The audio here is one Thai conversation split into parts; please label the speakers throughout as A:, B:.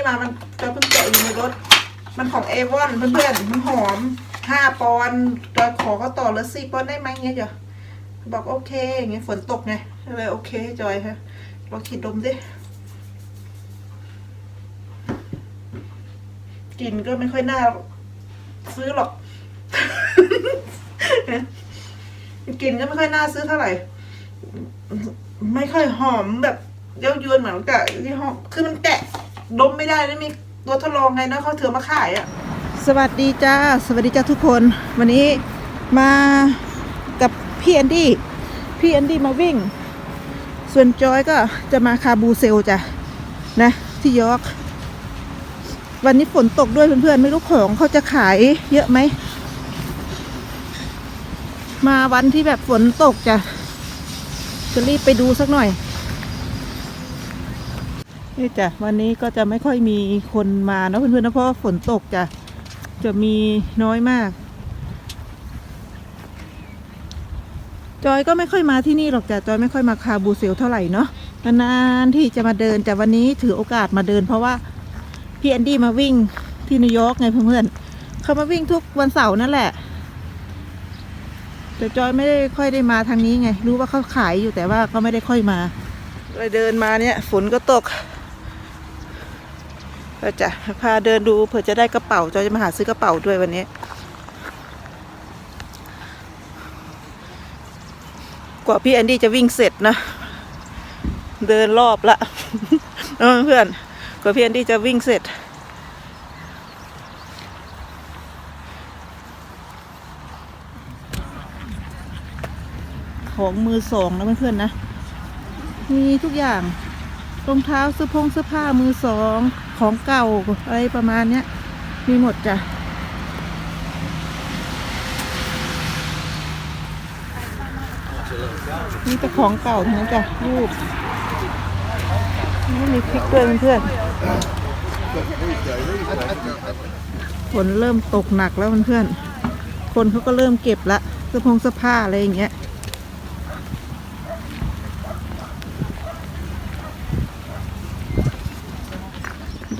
A: นี่มามันจอยเพิ่งแกะอยู่ในรถ มันของเอวอนเพื่อนๆมันหอมห้าปอนด์จอยขอก็ต่อลือสี่ปอนด์ได้ไหมเงี้ยจ้ะบอกโอเคอย่างเงี้ยฝนตกไงเลยโอเคจอยฮะลองขีดดมดิกลิ่นก็ไม่ค่อยน่าซื้อหรอกกลิ่นก็ไม่ค่อยน่าซื้อเท่าไหร่ ไม่ค่อยหอมแบบเย้ายวนเหมือนกับที่ห้อคือมันแกะ ดมไม่ได้ไม่มีตัวทดลองไงนะเขาถือมาขายอะ่ะ สวัสดีจ้า สวัสดีจ้าทุกคน วันนี้มากับพี่แอนดี้ พี่แอนดี้มาวิ่ง ส่วนจอยก็จะมาคาบูเซลจ้ะนะที่ยอร์กวันนี้ฝนตกด้วยเพื่อนๆ ไม่รู้ของเขาจะขายเยอะไหม มาวันที่แบบฝนตกจ้ะจะรีบไปดูสักหน่อย นี่จ้ะวันนี้ก็จะไม่ค่อยมีคนมาเนอะเพื่อนๆนะเพราะฝนตกจ้ะจะมีน้อยมาก จอยก็ไม่ค่อยมาที่นี่หรอกจ้ะจอยไม่ค่อยมาคาบูเซลเท่าไหร่เนาะนานๆที่จะมาเดินแต่วันนี้ถือโอกาสมาเดิน เพราะว่าพี่แอนดี้มาวิ่งที่นิวยอร์กไงเพื่อนๆเขามาวิ่งทุกวันเสาร์นั่นแหละแต่จอยไม่ได้ค่อยได้มาทางนี้ไง รู้ว่าเขาขายอยู่แต่ว่าก็ไม่ได้ค่อยมาเลยเดินมาเนี่ยฝนก็ตก ก็จะพาเดินดูเผื่อจะได้กระเป๋าจอยจะมาหาซื้อกระเป๋าด้วยวันนี้ กว่าพี่แอนดี้จะวิ่งเสร็จนะ เดินรอบละเพื่อนกว่าพี่แอนดี้จะวิ่งเสร็จของมือสองนะเพื่อนๆนะ มีทุกอย่างรองเท้าเสื้อผงเสื้อผ้ามือสอง ของเก่าอะไรประมาณเนี้ย มีหมดจ้ะมีแต่ของเก่าทั้งนั้นจ้ะรูปนี่มีพริกด้วยเพื่อนฝนเริ่มตกหนักแล้วเพื่อนคนเขาก็เริ่มเก็บละเสื้อผงเสื้อผ้าอะไรอย่างเงี้ย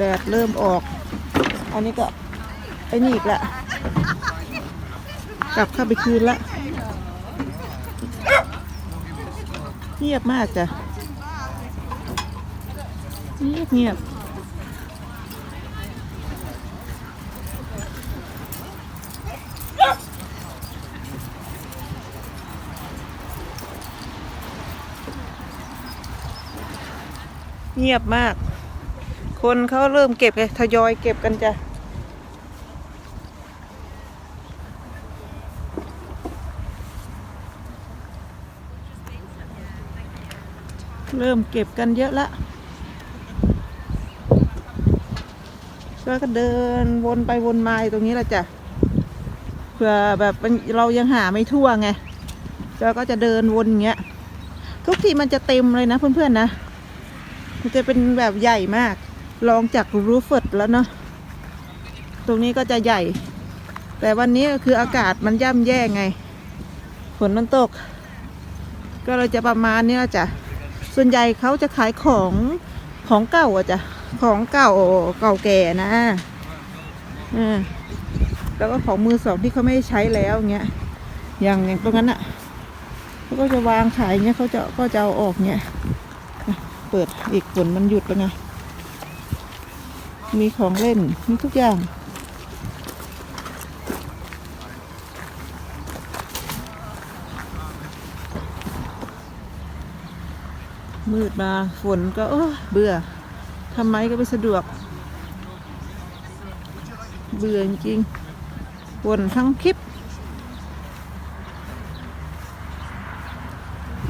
A: แดดเริ่มออก อันนี้ก็ไอ้นี่อีกละ กลับเข้าไปคืนละ เงียบมากจ้ะ เงียบเงียบเงียบมาก คนเขาเริ่มเก็บเลยทยอยเก็บกันจ้ะเริ่มเก็บกันเยอะละก็ก็เดินวนไปวนมาตรงนี้แหละจ้ะ เผื่อแบบเรายังหาไม่ทั่วไงแล้วก็จะเดินวนอย่างเงี้ย ทุกทีมันจะเต็มเลยนะเพื่อนๆนะ มันจะเป็นแบบใหญ่มาก ลองจากรูฟเฟิร์ดแล้วเนาะตรงนี้ก็จะใหญ่ แต่วันนี้คืออากาศมันย่ำแย่ไงฝนมันตก ก็เลยจะประมาณนี้ละจ้ะส่วนใหญ่เขาจะขายของของเก่าอะจ้ะของเก่าเก่าแก่นะอ่าแล้วก็ของมือสองที่เขาไม่ใช้แล้วเงี้ยอย่างอย่างตรงนั้นอะเขาก็จะวางขายเงี้ยเขาจะก็จะเอาออกเงี้ยเปิดอีกฝนมันหยุดแล้วไง มีของเล่น มีทุกอย่าง มืดมาฝนก็เออเบื่อทำไมก็ไม่สะดวก เบื่อจริงๆฝนทั้งคลิป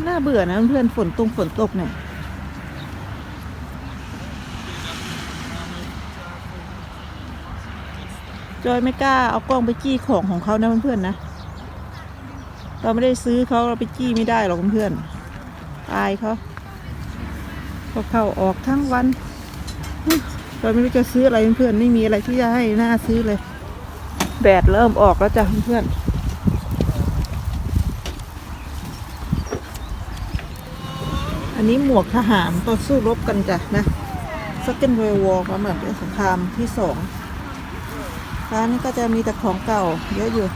A: น่าเบื่อนะเพื่อนฝนตรงฝนตกเนี่ย จอยไม่กล้าเอากล้องไปจี้ของของเขานะเพื่อนๆนะ เราไม่ได้ซื้อเขาเราไปจี้ไม่ได้หรอกเพื่อนๆอายเขาก็เข้าออกทั้งวันอุ๊ยเราไม่รู้จะซื้ออะไรเพื่อนๆ ไม่มีอะไรที่จะให้น่าซื้อเลย แดดเริ่มออกแล้วจ้ะเพื่อนๆอันนี้หมวกทหารต่อสู้รบกันจ้ะนะส Second World War ก็เหมือนเป็นสงครามที่สอง ร้านนี้ก็จะมีแต่ของเก่า เยอะอยู่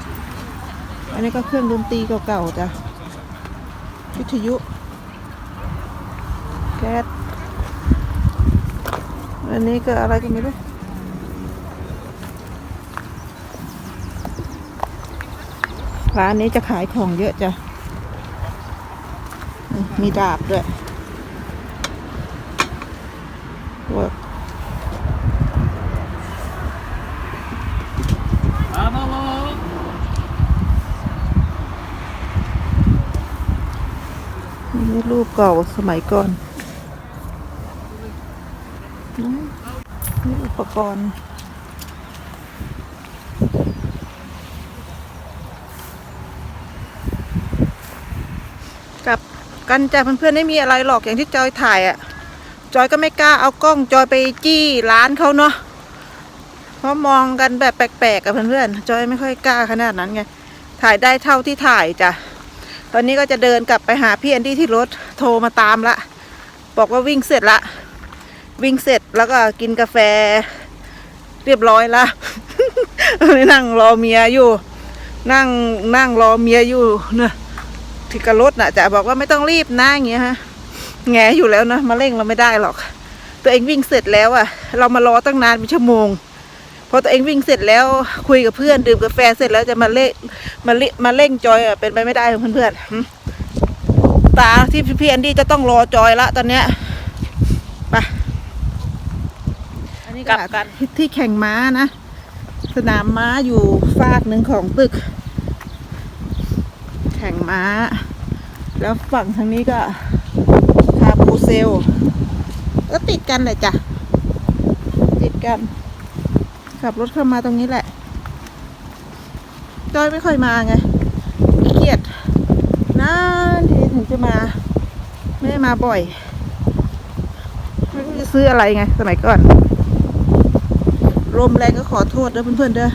A: อันนี้ก็เครื่องดนตรีเก่าๆจ้ะวิทยุแก๊สอันนี้ก็อะไรก็ไม่รู้ร้านนี้จะขายของเยอะจ้ะ มีดาบด้วยพวก นี่รูป เก่าสมัยก่อนนี่อุปกรณ์กับกันจ้ะเพื่อนๆไม่มีอะไรหรอกอย่างที่จอยถ่ายอะ่ะ จอยก็ไม่กล้าเอากล้องจอยไปจี้ร้านเขาเนาะเพราะมองกันแบบแปลกๆกับเพื่อนๆจอยไม่ค่อยกล้าขนาดนั้นไงถ่ายได้เท่าที่ถ่ายจ้ะ ตอนนี้ก็จะเดินกลับไปหาพี่แอนดี้ที่รถโทรมาตามละ บอกว่าวิ่งเสร็จละ วิ่งเสร็จแล้วก็กินกาแฟ เรียบร้อยละนั่งรอเมียอยู่ นั่งนั่งรอเมียอยู่เนะที่กระรถน่ะจะบอกว่าไม่ต้องรีบนะอย่างเงี้ยฮะแงอยู่แล้วนะมาเร่งเราไม่ได้หรอก ตัวเองวิ่งเสร็จแล้วอะเรามารอตั้งนานเป็นชั่วโมง อตัวเองวิ่งเสร็จแล้วคุยกับเพื่อนดื่มกาแฟเสร็จแล้วจะมาเล่มาเล่มาเร่งจอยอะเป็นไปไม่ได้เพื่อนๆหึตาที่พี่แอนดี้จะต้องรอจอยละตอนเนี้ยไปอันนี้กลับกันที่แข่งม้านะ สนามม้าอยู่ฟากหนึ่งของตึก แข่งม้า แล้วฝั่งทางนี้ก็คาปูเซล ก็ติดกันเลยจ้ะติดกัน ขับรถเข้ามาตรงนี้แหละจอยไม่ค่อยมาไงเกียดนานทีถึงจะมา ไม่ได้มาบ่อย ไม่รู้จะซื้ออะไรไง สมัยก่อน ลมแรงก็ขอโทษเด้อเพื่อนๆเด้อ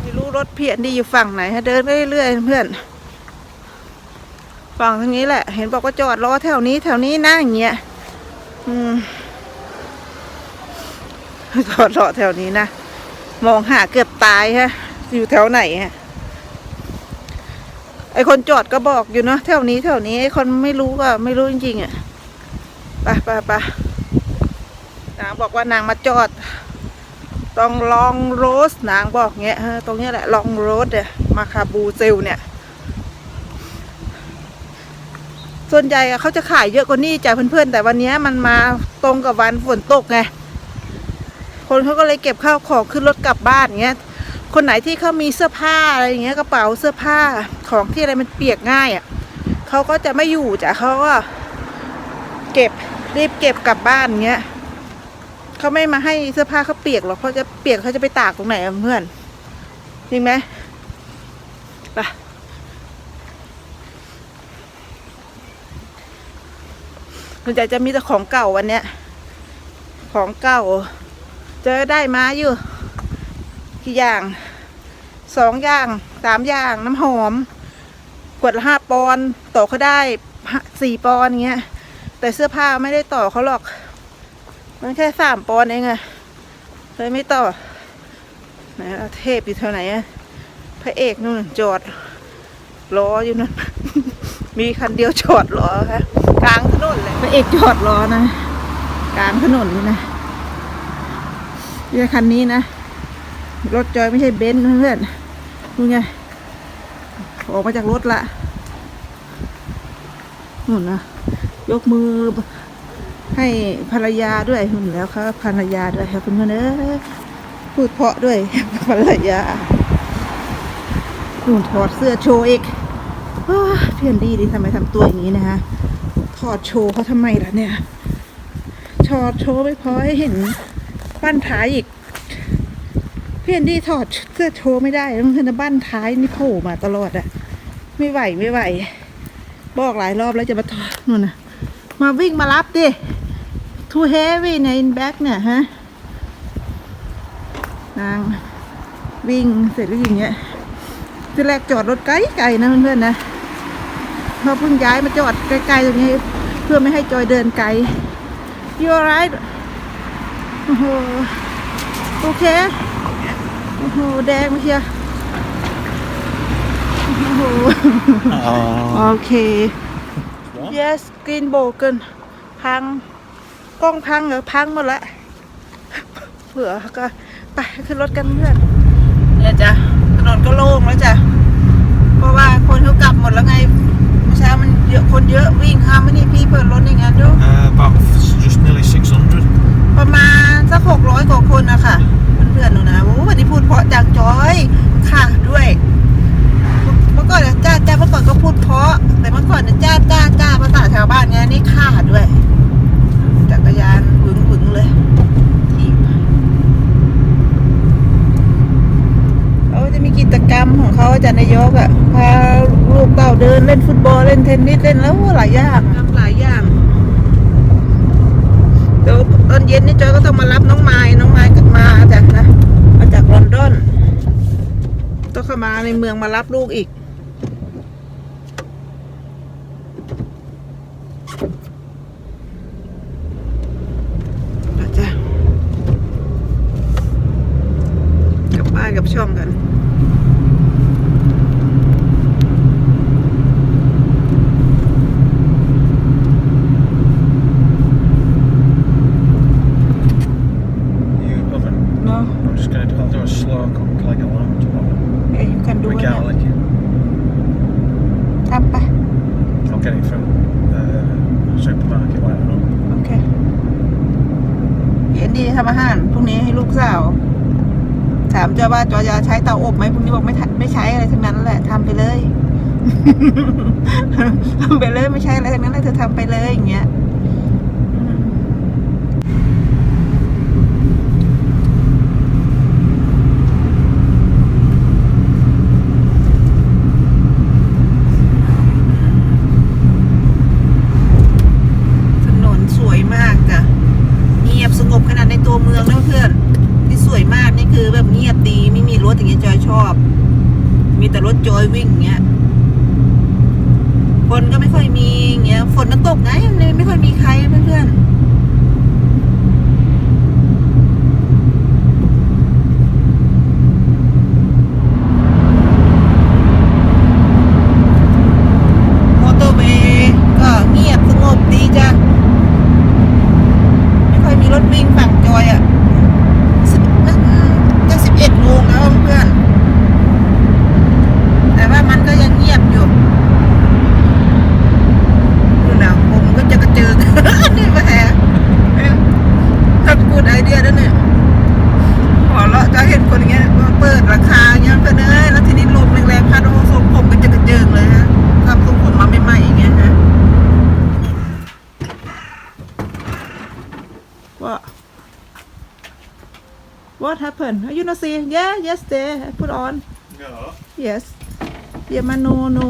A: ไม่รู้รถเพียนดีอยู่ฝั่งไหนฮะเดินไปเรื่อยๆเพื่อน ฝั่งทางนี้แหละ เห็นบอกว่าจอดรอแถวนี้แถวนี้นะอย่างเงี้ย อืม จอดรอแถวนี้นะ มองหาเกือบตายฮะ อยู่แถวไหนฮะ ไอคนจอดก็บอกอยู่เนาะแถวนี้แถวนี้ไอคนไม่รู้ก็ไม่รู้จริงๆอะไปไปไปนางบอกว่านางมาจอด ต้องลองโรสนางบอกเงี้ยตรงเนี้ยแหละลองโรสเนี่ยมาคาบูเซลเนี่ย ส่วนใหญ่เขาจะขายเยอะกว่านี้จ้ะเพื่อนๆ แต่วันเนี้ยมันมาตรงกับวันฝนตกไง คนเขาก็เลยเก็บข้าวของขึ้นรถกลับบ้านเงี้ย คนไหนที่เขามีเสื้อผ้าอะไรอย่างเงี้ยกระเป๋าเสื้อผ้าของที่อะไรมันเปียกง่ายอะ่ะเขาก็จะไม่อยู่จ้ะเขาก็เก็บรีบเก็บกลับบ้านเงี้ยเขาไม่มาให้เสื้อผ้าเขาเปียกหรอกเขาจะเปียกเขาจะไปตากตรงไหนอะเพื่อนจริงไหมไปส่วนใหญ่จะมีแต่ของเก่าวันเนี้ยของเก่า เจอได้มาอยู่กี่อย่างสองอย่างสามอย่างน้ำหอมขวดละห้าปอนด์ต่อเขาได้ห้าสี่ปอนด์เงี้ย แต่เสื้อผ้าไม่ได้ต่อเขาหรอก มันแค่สามปอนด์เองอะเลยไม่ต่อไหนอะเทพอยู่แถวไหนอะพระเอกนู่นจอดรออยู่นั่น มีคันเดียวจอดรอค่ะกลางถนนเลยพระเอกจอดรอนะ กลางถนนนี่นะ นี่คันนี้นะ รถจอยไม่ใช่เบนซ์เพื่อนดูไง ออกมาจากรถละนู่นนะ ยกมือให้ภรรยาด้วยหุ่นแล้วครับภรรยาด้วยครับเพื่อนเอ้ยพูดเพาะด้วยภรรยาหุ่นถอดเสื้อโชว์อีกอเพื่อนดีดิทำไมทำตัวอย่างนี้นะฮะถอดโชว์เขาทำไมล่ะเนี่ยถอดโชว์ไม่พอให้เห็น ปั้นท้ายอีกเพื่อนที่ถอดเสื้อโชว์ไม่ได้ต้องเพื่อนบ้านท้ายนี่โผล่มาตลอดอะไม่ไหวไม่ไหว บอกหลายรอบแล้วจะมาถอดนู่นนะมาวิ่งมารับดิ too heavy ใน back เนี่ยฮะนางวิ่งเสร็จแล้วอย่างเงี้ยที่แรกจอดรถไกลๆนะเพื่อนๆนะพอเพิ่งย้ายมาจอดใกลๆตรงนี้ เพื่อไม่ให้จอยเดินไกล you alright โอ้โหโอเคโอ้โหแดงมาเชียร์โอ้โห
B: Oh.
A: โอเค yes green broken พังกล้องพังเหรอพังหมดละเผื่อก็ไปขึ้นรถกันเพื่อนเนี่ยจ้ะถนนก็โล่งแล้วจ้ะ เพราะว่าคนเขากลับหมดแล้วไงเมื่อเช้ามันเยอะคนเยอะวิ่งข้ามไม่นี่พี่เปิดรถอย่างนั้นดู
B: Uh, about just nearly 600.
A: ประมาณสักหกร้อยกว่าคนนะคะเพื่อนๆหนูนะโอ้วันนี้พูดเพราะจากจอยค่ะด้วย เมื่อก่อนน่ะจ้าจ้าเมื่อก่อนก็พูดเพราะ แต่เมื่อก่อนเนี่ยจ้าจ้าจ้าภาษาชาวบ้านไงนี่ข่าด้วย จักรยานหวึงหวึงๆเลยถีบเขาจะมีกิจกรรมของเขาอาจารย์นายกอะพาลูกเต่าเดินเล่นฟุตบอลเล่นเทนนิสเล่นแล้วหลายอย่างทำหลายอย่าง เดี๋ยวตอน เย็นนี่จอยก็ต้องมารับน้องไม้น้องไม้กลับมาจากนะมาจากลอนดอนต้องเข้ามาในเมืองมารับลูกอีก อาจารย์กลับบ้านกับช่องกัน
B: You love it.
A: เนาะ
B: I'm just going to I'll do a slow cook like a lamb tomorrow.
A: เอ้ยยูกันดู
B: With
A: เนี่ย
B: garlic.
A: ทำไป
B: I'll get it from the supermarket later on.
A: โอเคเย็น ดีทำอาหารพรุ่งนี้ให้ลูกสาว ถามจอยว่าจอยจะใช้เตาอบไหมพรุ่งนี้บอกไม่ไม่ใช้อะไรทั้งนั้นแหละทำไปเลยทำไปเลยไม่ใช่อะไรทั้งนั้นเลยเธอทำไปเลยอย่างเงี้ยอืมถนนสวยมากจ้ะเงียบสงบขนาดในตัวเมืองนะเพื่อนที่สวยมากนี่คือแบบเงียบดีไม่มีรถ อบ มีแต่รถจอยวิ่งเงี้ยคนก็ไม่ค่อยมีเงี้ยฝนมันตกไงไม่ค่อยมีใครเพื่อนๆมอเตอร์เวย์ก็เงียบสงบดีจ้ะ ไม่ค่อยมีรถวิ่งฝั่งจอยอะสิบมันจะสิบเอ็ดโมงแล้วเพื่อนๆแต่ว่ามันก็ยังเงียบอยู่ ดูนะผมก็จะกระเจิง นี่มาแฮะถ้ากูดไอเดียแล้วเนี่ยหัวเราะจะเห็นคนอย่างเงี้ยว่าเปิดราคาอย่างเงี้ยเพื่อนเอ้ยแล้วทีนี้ลมแรงๆพัดโอ้ทรงผมก็จะกระเจิงเลยฮะทำทรงผมมาใหม่ๆอย่างเงี้ยฮะว่า What happened? You not see? Yeah, yes, there. I put on.
B: No.
A: yes อย่ามาโนโน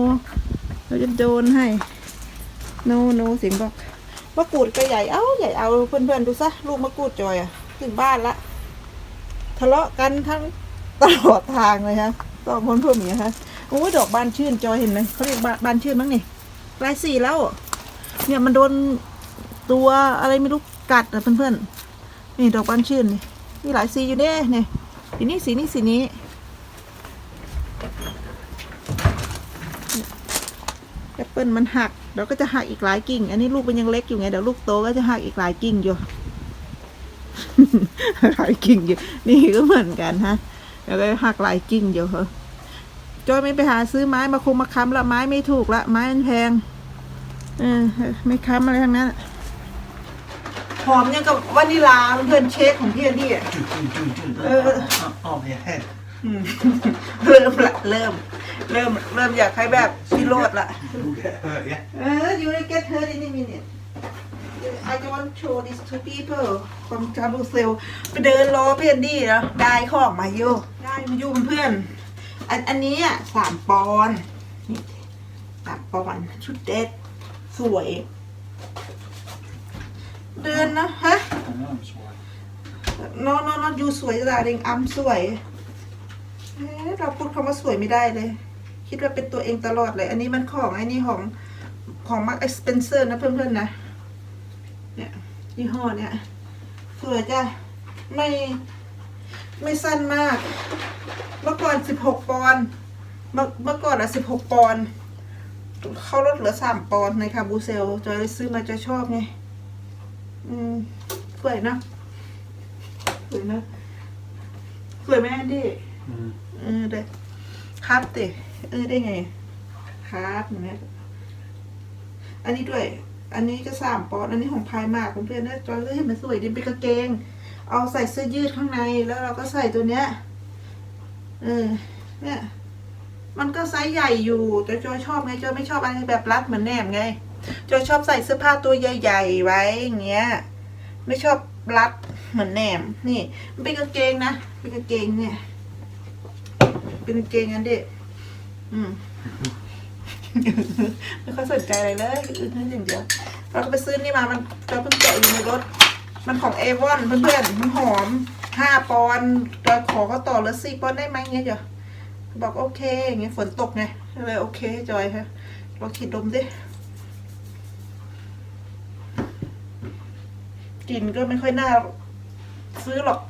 A: เราจะโดนให้โนโนเสียงบอกมะกรูดก็ใหญ่เอ้าใหญ่เอาเพื่อนๆดูซะลูกมะกรูดจอยอะถึงบ้านละทะเลาะกันทั้งตลอดทางเลยฮะต้องคนเพิ่มอย่างเงี้ยฮะโอ้ยดอกบานชื่นจอยเห็นไหมเขาเรียกบานบานชื่นมั้งนี่ลายสีแล้ว เนี่ยมันโดนตัวอะไรไม่รู้กัดอะเพื่อนๆนี่ดอกบานชื่นนี่มีหลายสีอยู่เด้เนี่ย สีนี้สีนี้สีนี้ แอปเปิลมันหักเดี๋ยวก็จะหักอีกหลายกิ่ง อันนี้ลูกมันยังเล็กอยู่ไงเดี๋ยวลูกโตก็จะหักอีกหลายกิ่งอยู่ หลายกิ่งอยู่ นี่ก็เหมือนกันฮะเดี๋ยวก็หักหลายกิ่งอยู่เหรอจอยไม่ไปหาซื้อไม้มาคุมมาค้ำละไม้ไม่ถูกละไม้มันแพง เออไม่ค้ำอะไรทั้งนั้น หอมยังกับวานิลาเพื่อนเชคของพี่อันนี่อะ
B: Do, do, do, do.
A: Uh,
B: on your head.
A: อืมเริ่มละเริ่ม เริ่มเริ่มอยากให้แบบพี่โรดละเออ you will get hurt in a minute I don't want to show this to people from j a b u s e l ไปเดินรอเพื่อนดีแล้วได้ของมาอยู่ได้มาอยู่เพื่อน อันอันนี้อะสามปอนนี่สามปอนชุดเด็ดสวย เดินนะฮะ
B: I know, it's why.
A: นอนนอนนอนอยู่สวยจ้ะเริงอัมสวยเอ๊ะเราพูดคำว่าสวยไม่ได้เลย คิดว่าเป็นตัวเองตลอดเลย อันนี้มันของไอ้นี่ของของมาร์ e เ p นเซอร์นะเพื่อนๆนะ เนี่ยยี่ห้อเนี่ยสวยจ้ะไม่ไม่สั้นมาก เมื่อก่อนสิบหกปอนด์เมื่อเมื่อก่อนอะสิบหกปอนด์เขาลดเหลือสามปอนด์ในคาบูเซลจอยเลยซื้อมาจะชอบไง อืมสวยนะสวยนะสวยไหมแอนดี้เออได้ครับเตะเออได้ไง ครับเห็นไหมอันนี้ด้วย อันนี้ก็สามปอนด์อันนี้ของพายมากเพื่อนๆนะจอยก็เห็นมันสวยดีเป็นกางเกง เอาใส่เสื้อยืดข้างในแล้วเราก็ใส่ตัวเนี้ย เออ เนี่ย มันก็ไซส์ใหญ่อยู่แต่จอยชอบไงจอยไม่ชอบอะไรแบบรัดเหมือนแหนมไง จอยชอบใส่เสื้อผ้าตัวใหญ่ๆไว้อย่างเงี้ย ไม่ชอบรัดเหมือนแหนม นี่ มันเป็นกางเกงนะ เป็นกางเกงเนี่ย เป็นกางเกงอันเด็อืมไม่ค่อยสนใจอะไรเลยอือนั่นอย่างเดียว เราก็ไปซื้อนี่มา มันเราเพิ่งแกะอยู่ในรถ มันของเอวอนเพื่อนๆ มันหอมห้าปอนด์จอยขอเขาต่อเหลือสี่ปอนด์ได้ไหมเงี้ยเดี๋ยวบอกโอเคอย่างเงี้ยฝนตกไงเลยโอเคจอยฮะลองขีดดมดิ กลิ่นก็ไม่ค่อยน่า ซื้อหรอก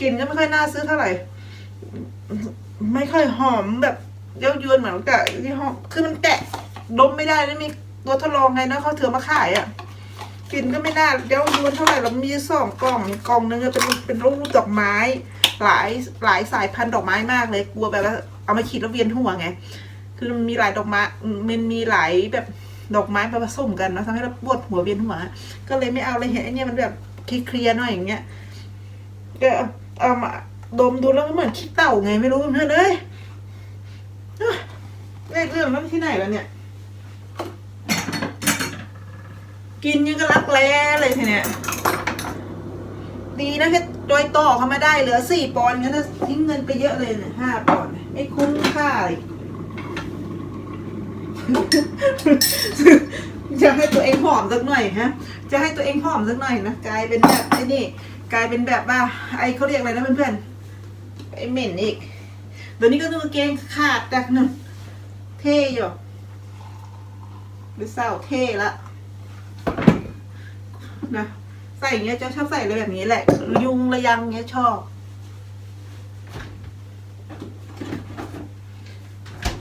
A: กลิ่นก็ไม่ค่อยน่าซื้อเท่าไหร่ ไม่ค่อยหอมแบบเย้ายวนเหมือนกับที่หองคือมันแกะดมไม่ได้แล้วมีตัวทดลองไงนะเขาเถือมาขายอะ่ะกลิ่นก็ไม่น่าเย้ายวนเท่าไหร่เรามีสองกล่องกล่องนึงอเป็นเป็นรูปดอกไม้ หลายหลายสายพันธุ์ดอกไม้มากเลยกลัวแบบว่าเอามาขีดแล้วเวียนหัวไง คือมันมีหลายดอกไม้มันมีหลายแบบ ดอกไม้มาผสมกันเนะทำให้เราปวดหัวเวียนหัว ก็เลยไม่เอาเลยเห็นไอ้เนี่ยมันแบบเคลียร์หน่อยอย่างเงี้ยก็เอามาดมดูแล้วมันเหมือนขี้เต่าไงไม่รู้เพื่อนเอ้ยเลขเรื่องมันที่ไหนแล้วเนี่ย กินยังก็รักแร้เลยทีเนี้ยดีนะแค่โดยต่อเขามาได้เหลือสี่ปอนด์งั้นทิ้งเงินไปเยอะเลยเนี่ยห้าปอนด์ไม่คุ้มค่าเลย จะให้ตัวเองหอมสักหน่อยฮะ จะให้ตัวเองหอมสักหน่อยนะกลายเป็นแบบไอ้นี่ กลายเป็นแบบว่า ไอ้เขาเรียกอะไรนะเพื่อนๆไอ้เหม็นอีกเดี๋ยวนี้ก็ต้องกาเกงขาดจากหนึ่งเท่อยู่หรือเศร้าเท่ละนะใส่อย่างเงี้ยจะชอบใส่เลยแบบนี้แหละยุงระยังเงี้ยชอบ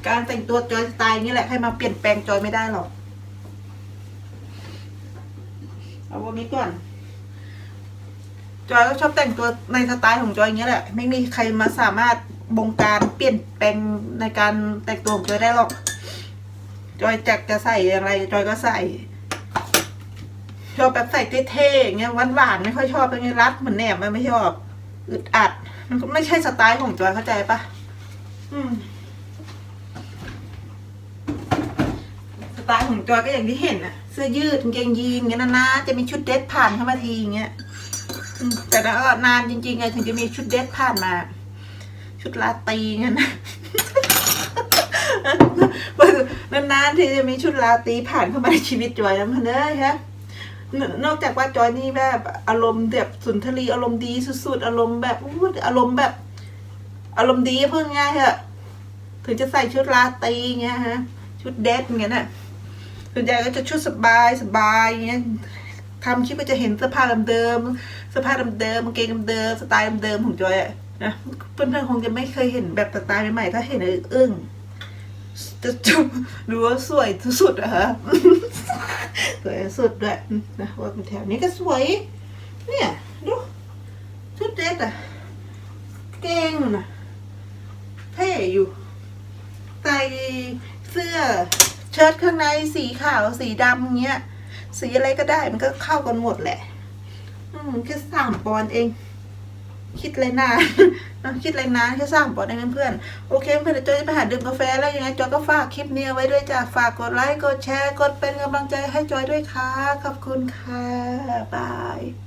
A: การแต่งตัวจอยสไตล์นี้แหละให้มาเปลี่ยนแปลงจอยไม่ได้หรอก เอาวันนี้ก่อน จอยก็ชอบแต่งตัวในสไตล์ของจอยอย่างนี้แหละ ไม่มีใครมาสามารถบงการเปลี่ยนแปลงในการแต่งตัวของจอยได้หรอก จอยจักจะใส่อะไร จอยก็ใส่ชอบแบบใส่เท่ๆอย่างเงี้ยหวานๆไม่ค่อยชอบเป็นไงรัดเหมือนแหนมมันไม่ชอบอึดอัด มันก็ไม่ใช่สไตล์ของจอยเข้าใจปะอืม ไตล์ของจอยก็อย่างที่เห็นอะเสื้อยืดกางเกงยีนเงี้ยนะๆจะมีชุดเดทผ่านเข้ามาทีอย่างเงี้ยอืมแต่ก็นานจริงๆไงถึงจะมีชุดเดทผ่านมา ชุดลาตีเงี้ยนะนานๆที่จะมีชุดลาตีผ่านเข้ามาในชีวิตจอยนะมันเอ้ยฮะนอกจากว่าจอยนี่แบบอารมณ์แบบสุนทรีอารมณ์ดีสุดๆอารมณ์แบบอารมณ์แบบ อารมณ์ดีเพิ่งง่ายเหอะถึงจะใส่ชุดลาตีเงี้ยฮะ ชุดเดทเงี้ยน่ะ ส่วนใหญ่ก็จะชุดสบายสบายอย่างเงี้ยทำคลิปก็จะเห็นเสื้อผ้าเดิมๆเสื้อผ้าเดิมๆกางเกงเดิมๆสไตล์เดิมๆของจอยอะนะเพื่อนๆคงจะไม่เคยเห็นแบบสไตล์ใหม่ๆถ้าเห็นอึ้งจะจุบดูว่าสวยสุดอะฮะสวยสุดด้วยนะว่าแถวนี้ก็สวย เนี่ยดูชุดเดทอะเก่งนะเท่อยู่ใส่เสื้อ เชิ้ตข้างในสีขาวสีดำเงี้ย สีอะไรก็ได้มันก็เข้ากันหมดแหละ อืมแค่สามปอนเอง คิดเลยนานนะคิดเลยนานแค่สามปอนด์เองเพื่อนๆโอเคเพื่อนๆจอยจะไปหาดื่มกาแฟแล้วยังไงจอยก็ฝากคลิปนี้ไว้ด้วยจ้ะฝากกดไลค์กดแชร์กดเป็นกำลังใจให้จอยด้วยค่ะขอบคุณค่ะบาย